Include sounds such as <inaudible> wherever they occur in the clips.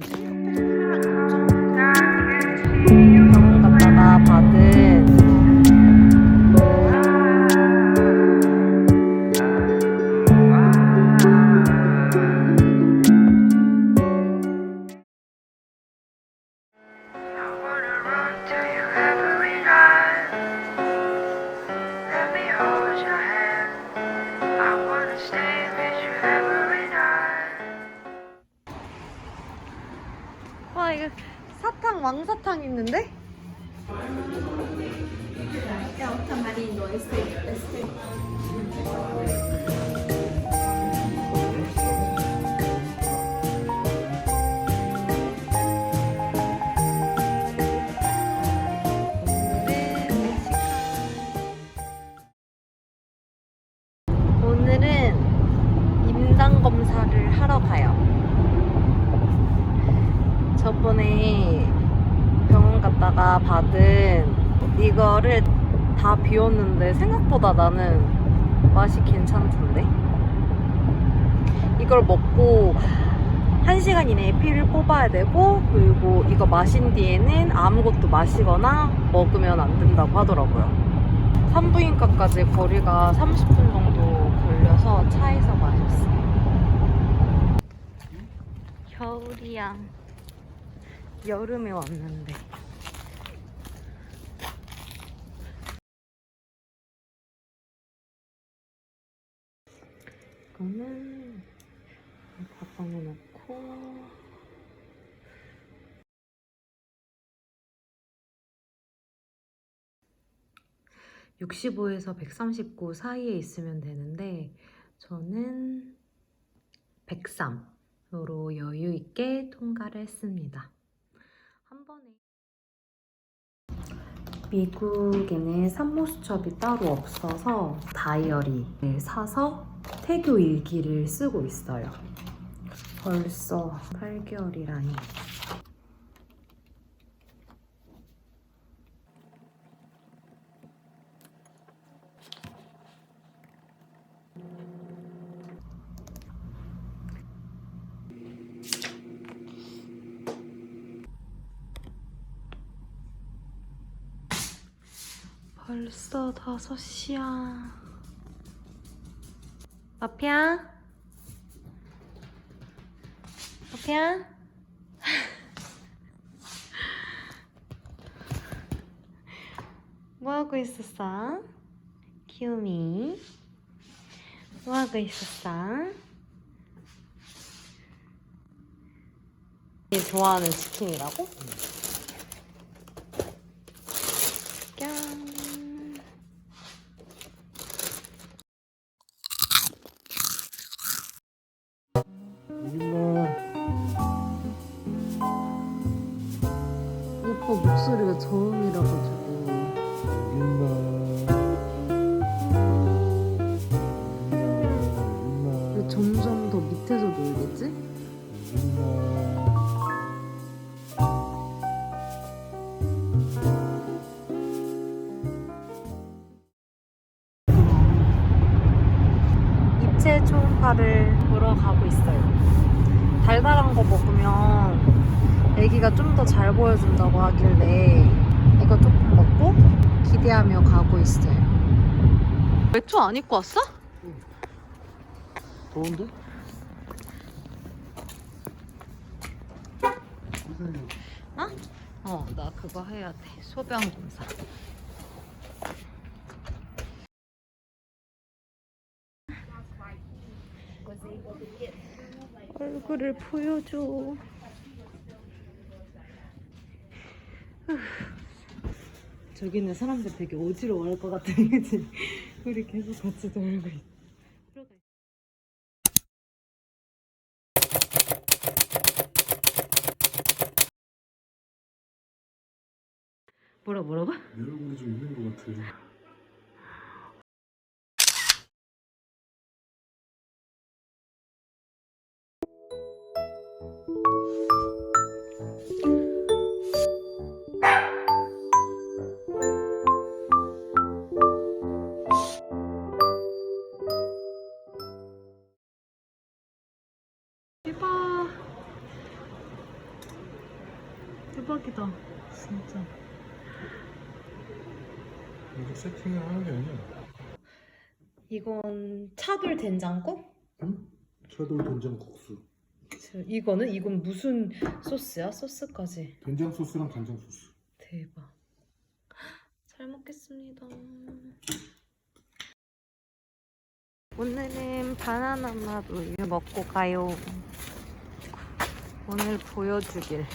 Yeah. 왕사탕 있는데? 갔다가 받은 이거를 다 비웠는데 생각보다 나는 맛이 괜찮던데? 이걸 먹고 1시간 이내에 피를 뽑아야 되고 그리고 이거 마신 뒤에는 아무것도 마시거나 먹으면 안 된다고 하더라고요. 산부인과까지 거리가 30분 정도 걸려서 차에서 마셨어요. 겨울이야. 여름에 왔는데. 이거는 바닥에 놓고 65에서 139 사이에 있으면 되는데 저는 103으로 여유 있게 통과를 했습니다. 한 번에 미국에는 산모 수첩이 따로 없어서 다이어리를 사서 태교 일기를 쓰고 있어요. 벌써 8개월이라니. 벌써 5시야. 마피아? 마피아? 뭐하고 있었어? 키우미? 뭐하고 있었어? 얘 좋아하는 치킨이라고? 저음이라 가지고 왜 점점 더 밑에서 놀겠지? 입체 초음파를 보러 가고 있어요. 달달한 거 먹으면 애기가 좀 더 잘 보여준다고 하길래 이거 조금 먹고 기대하며 가고 있어요. 외투 안 입고 왔어? 더운데? 어, 나 그거 해야 돼. 소변 검사. 얼굴을 보여줘. 저기 있는 사람들 되게 어지러워할 것 같아, 그치? <laughs> 우리 계속 같이 놀고 있어. 뭐라 뭐라고? 내 얼굴이 좀 있는 것 같아. 대박이다. 진짜. 이거 세팅을 하는 게 아니야. 이건 차돌 된장국? 응? 차돌 된장 국수. 이거는 이건 무슨 소스야? 소스까지. 된장 소스랑 간장 소스. 대박. 잘 먹겠습니다. 오늘은 바나나 맛 우유 먹고 가요. 오늘 보여주길.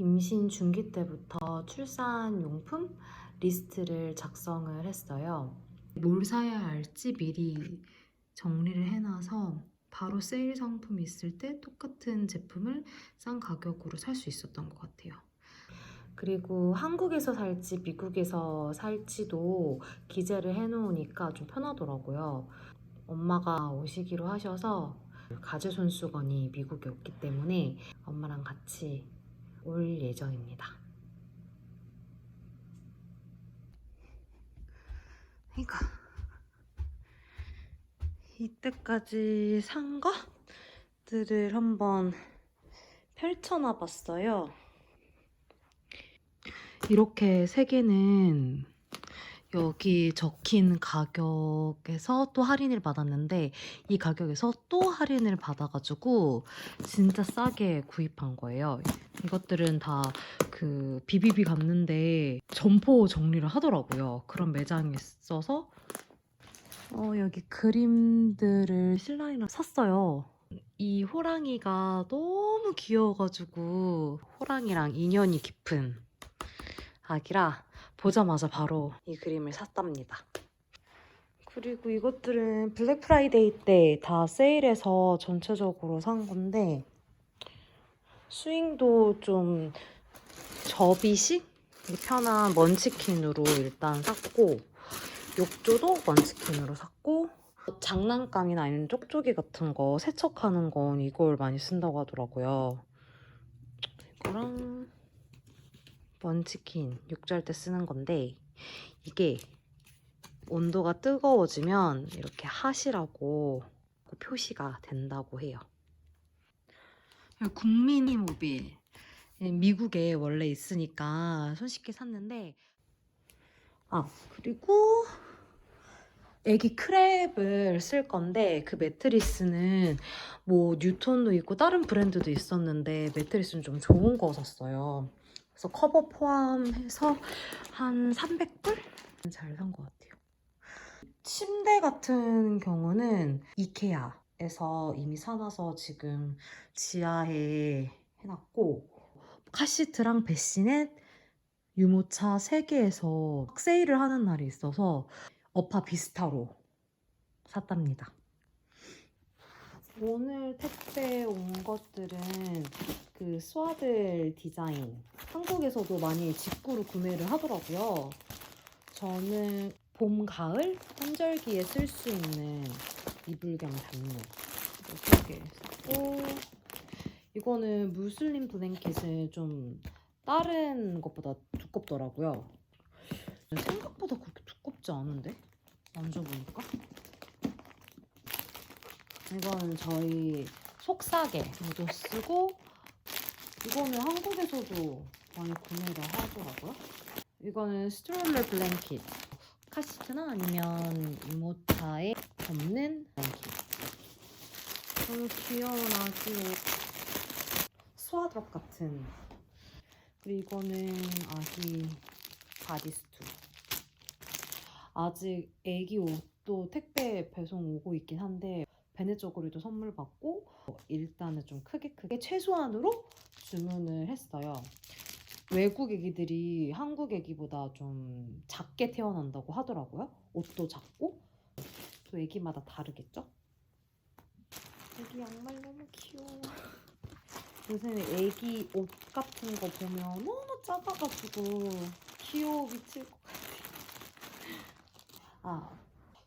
임신 중기 때부터 출산 용품 리스트를 작성을 했어요. 뭘 사야 할지 미리 정리를 해놔서 바로 세일 상품이 있을 때 똑같은 제품을 싼 가격으로 살 수 있었던 것 같아요. 그리고 한국에서 살지 미국에서 살지도 기재를 해놓으니까 좀 편하더라고요. 엄마가 오시기로 하셔서 가재 손수건이 미국에 없기 때문에 엄마랑 같이 올 예정입니다. 이거 이때까지 산 것들을 한번 펼쳐놔 봤어요. 이렇게 세 개는 여기 적힌 가격에서 또 할인을 받았는데 이 가격에서 또 할인을 받아가지고 진짜 싸게 구입한 거예요. 이것들은 다 그 비비비 갔는데 점포 정리를 하더라고요. 그런 매장이 있어서 어, 여기 그림들을 신랑이랑 샀어요. 이 호랑이가 너무 귀여워가지고 호랑이랑 인연이 깊은 아기라 보자마자 바로 이 그림을 샀답니다. 그리고 이것들은 블랙 프라이데이 때 다 세일해서 전체적으로 산 건데 스윙도 좀 접이식 편한 먼치킨으로 일단 샀고 욕조도 먼치킨으로 샀고 장난감이나 아니면 쪽쪽이 같은 거 세척하는 건 이걸 많이 쓴다고 하더라고요. 이거랑 먼치킨 욕조할 때 쓰는 건데 이게 온도가 뜨거워지면 이렇게 핫이라고 표시가 된다고 해요. 국민이 모빌 미국에 원래 있으니까 손쉽게 샀는데 아 그리고 애기 크랩을 쓸 건데 그 매트리스는 뭐 뉴턴도 있고 다른 브랜드도 있었는데 매트리스는 좀 좋은 거 샀어요. 그래서 커버 포함해서 한 300불? 잘 산 것 같아요. 침대 같은 경우는 이케아에서 이미 사놔서 지금 지하에 해놨고 카시트랑 베시넷 유모차 3개에서 세일을 하는 날이 있어서 어파 비스타로 샀답니다. 오늘 택배 온 것들은 그 스와들 디자인 한국에서도 많이 직구로 구매를 하더라고요. 저는 봄, 가을 환절기에 쓸 수 있는 이불 겸 담요 이렇게 샀고 이거는 무슬림 블랭켓은 좀 다른 것보다 두껍더라고요. 생각보다 그렇게 두껍지 않은데 만져보니까 이거는 저희 속삭에도 쓰고 이거는 한국에서도 많이 구매를 하더라고요. 이거는 스트롤러 블랭킷 카시트나 아니면 이모차에 덮는 블랭킷 너무 귀여운 아기 옷 스와드랍 같은 그리고 이거는 아기 바디스투 아직 애기 옷또 택배 배송 오고 있긴 한데 베네 쪼그리도 선물 받고 일단은 좀 크게 크게 최소한으로 주문을 했어요. 외국 애기들이 한국 애기보다 좀 작게 태어난다고 하더라고요. 옷도 작고 또 애기마다 다르겠죠? 애기 양말 너무 귀여워. 요새는 애기 옷 같은 거 보면 너무 작아가지고 귀여워 미칠 것 같아. 아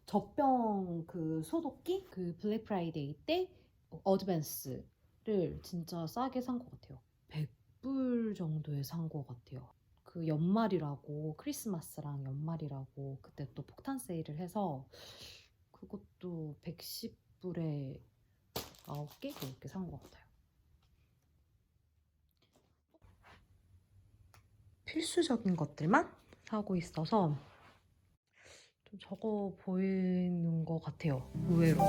젖병 그 소독기 그 블랙 프라이데이 때 어드밴스를 진짜 싸게 산 것 같아요. 100불 정도에 산 것 같아요. 그 연말이라고 크리스마스랑 연말이라고 그때 또 폭탄 세일을 해서 그것도 110불에 9개 그렇게 산 것 같아요. 필수적인 것들만 사고 있어서 좀 적어 보이는 것 같아요. 의외로.